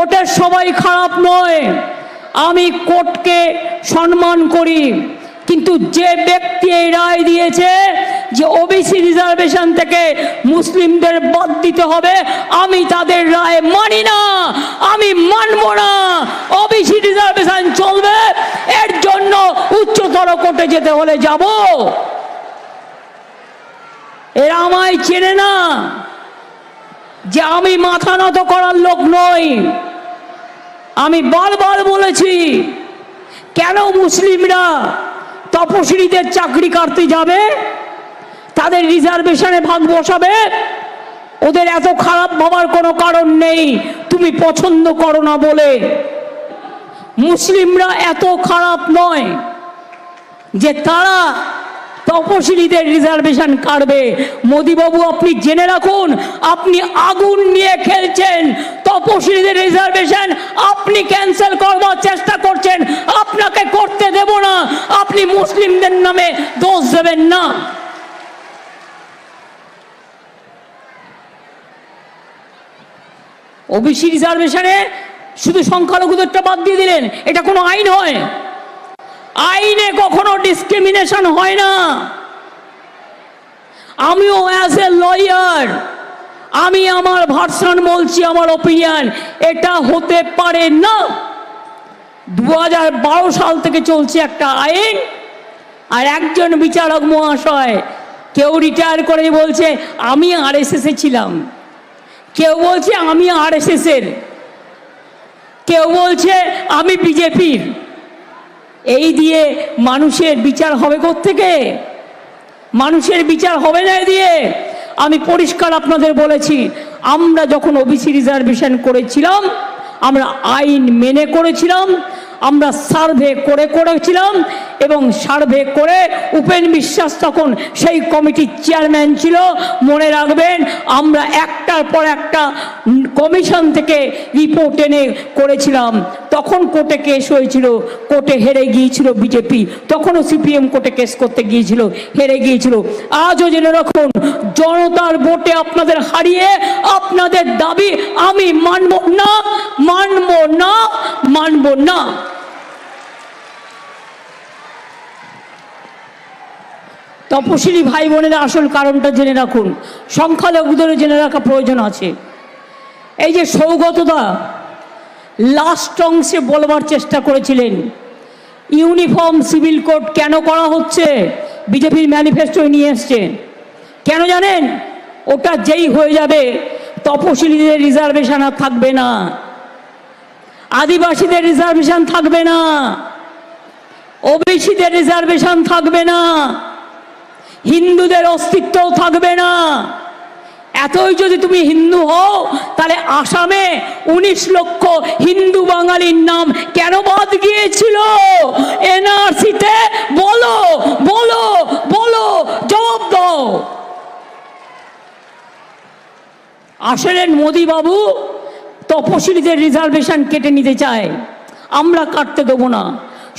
কোর্টের সবাই খারাপ নয়। আমি কোর্টকে সম্মান করি। কিন্তু যে ব্যক্তি এই রায় দিয়েছে যে ওবিসি রিজার্ভেশন থেকে মুসলিমদের বাদ দিতে হবে, আমি তাদের রায় মানি না। আমি মানব না। ওবিসি রিজার্ভেশন চলবে। এর জন্য উচ্চতর কোর্টে যেতে হলে যাব। এরা আমায় চেনে না যে আমি মাথা নত করার লোক নই। আমি বারবার বলেছি, কেন মুসলিমরা তপশিলীদের চাকরি কাটতে যাবে? তাদের রিজার্ভেশনে ভাগ বসাবে? ওদের এত খারাপ ভাবার কোনো কারণ নেই, তুমি পছন্দ করো না বলে। মুসলিমরা এত খারাপ নয় যে তারা তপশিলীদের রিজার্ভেশন কাটবে। মোদিবাবু, আপনি জেনে রাখুন, আপনি আগুন নিয়ে খেলছেন। রিজার্ভেশন আপনি ক্যান্সেল করবার চেষ্টা করছেন, আপনাকে করতে দেব না, আপনি মুসলিমদের নামে দোষ দেবেন না। ওবিসি রিজার্ভেশনে শুধু সংখ্যালঘুদেরটা বাদ দিয়ে দিলেন, এটা কোনো আইন হয়? আইনে কখনো ডিসক্রিমিনেশন হয় না। আমিও অ্যাজ এ লয়ার আমি আমার ভার্সন বলছি, আমার ওপিনিয়ন এটা হতে পারে না। দু হাজার বারো সাল থেকে চলছে একটা আইন, আর একজন বিচারক মহাশয় কেউ রিটায়ার করে বলছে, আমি আর এ ছিলাম। কেউ বলছে, আমি আর এর। কেউ বলছে, আমি বিজেপির এই দিয়ে মানুষের বিচার হবে থেকে মানুষের বিচার হবে না দিয়ে। আমি পরিষ্কার আপনাদের বলেছি, আমরা যখন ওবিসি রিজার্ভেশন করেছিলাম, আমরা আইন মেনে করেছিলাম, আমরা সার্ভে করে করেছিলাম, এবং সার্ভে করে উপেন বিশ্বাস তখন সেই কমিটির চেয়ারম্যান ছিল। মনে রাখবেন, আমরা একটার পর একটা কমিশন থেকে রিপোর্ট এনে করেছিলাম। তখন কোর্টে কেস হয়েছিল, কোর্টে হেরে গিয়েছিল বিজেপি, তখনও সিপিএম কোর্টে কেস করতে গিয়েছিল, হেরে গিয়েছিল। আজও জেনে রাখুন, জনতার ভোটে আপনাদের হারিয়ে আপনাদের দাবি আমি মানব না মানব না মানব না। তপশিলি ভাই বোনেরা, আসল কারণটা জেনে রাখুন। সংখ্যালঘুদেরও জেনে রাখা প্রয়োজন আছে। এই যে সৌগতদা লাস্ট অংশে বলবার চেষ্টা করেছিলেন। ইউনিফর্ম সিভিল কোড কেন করা হচ্ছে? বিজেপির ম্যানিফেস্টোয় নিয়ে এসছে। কেন জানেন? ওটা যেই হয়ে যাবে, তপশিলীদের রিজার্ভেশন আর থাকবে না। আদিবাসীদের রিজার্ভেশন থাকবে না। ওবিসিদের রিজার্ভেশন থাকবে না। হিন্দুদের অস্তিত্বও থাকবে না। এতই যদি তুমি হিন্দু হও, তাহলে আসামে উনিশ লক্ষ হিন্দু বাঙালির নাম কেন বাদ গিয়েছিল? এনআরসিতে বলো বলো বলো, জবাব দাও। আসলেন মোদি বাবু তপশিলীদের রিজার্ভেশন কেটে নিতে চায়। আমরা কাটতে দেবো না।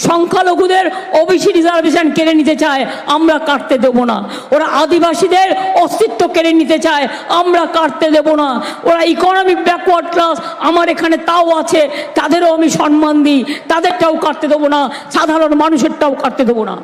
সংখ্যালঘুদের ওবিসি রিজার্ভেশন কেড়ে নিতে চায়, আমরা কাটতে দেব না। ওরা আদিবাসীদের অস্তিত্ব কেড়ে নিতে চায়, আমরা কাটতে দেব না। ওরা ইকোনমিক ব্যাকওয়ার্ড ক্লাস আমার এখানে তাও আছে, তাদেরও আমি সম্মান দিই, তাদেরটাও কাটতে দেবো না, সাধারণ মানুষেরটাও কাটতে দেবো না।